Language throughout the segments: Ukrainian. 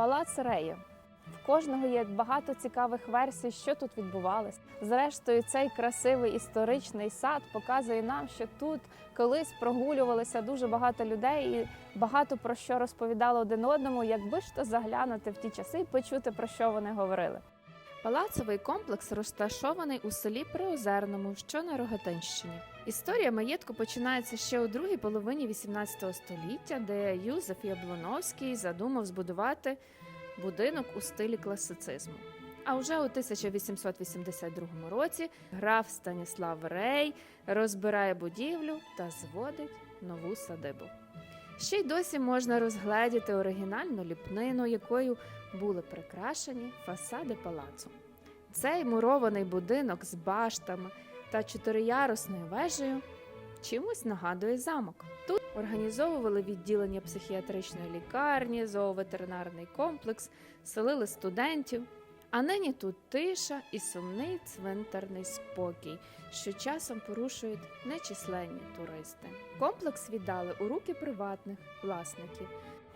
Палац Рею. В кожного є багато цікавих версій, що тут відбувалось. Зрештою, цей красивий історичний сад показує нам, що тут колись прогулювалися дуже багато людей і багато про що розповідали один одному, якби ж то заглянути в ті часи і почути про що вони говорили. Палацовий комплекс розташований у селі Приозерному, що на Рогатинщині. Історія маєтку починається ще у другій половині XVIII століття, де Юзеф Яблоновський задумав збудувати будинок у стилі класицизму. А вже у 1882 році граф Станіслав Рей розбирає будівлю та зводить нову садибу. Ще й досі можна розгледіти оригінальну ліпнину, якою були прикрашені фасади палацу. Цей мурований будинок з баштами та чотириярусною вежею чимось нагадує замок. Тут організовували відділення психіатричної лікарні, зооветеринарний комплекс, селили студентів. А нині тут тиша і сумний цвинтарний спокій, що часом порушують нечисленні туристи. Комплекс віддали у руки приватних власників.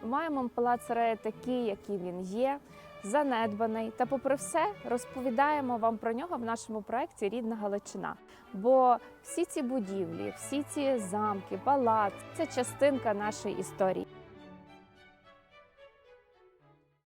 Маємо палац Рея такий, який він є, занедбаний. Та, попри все, розповідаємо вам про нього в нашому проєкті Рідна Галичина. Бо всі ці будівлі, всі ці замки, палац це частинка нашої історії.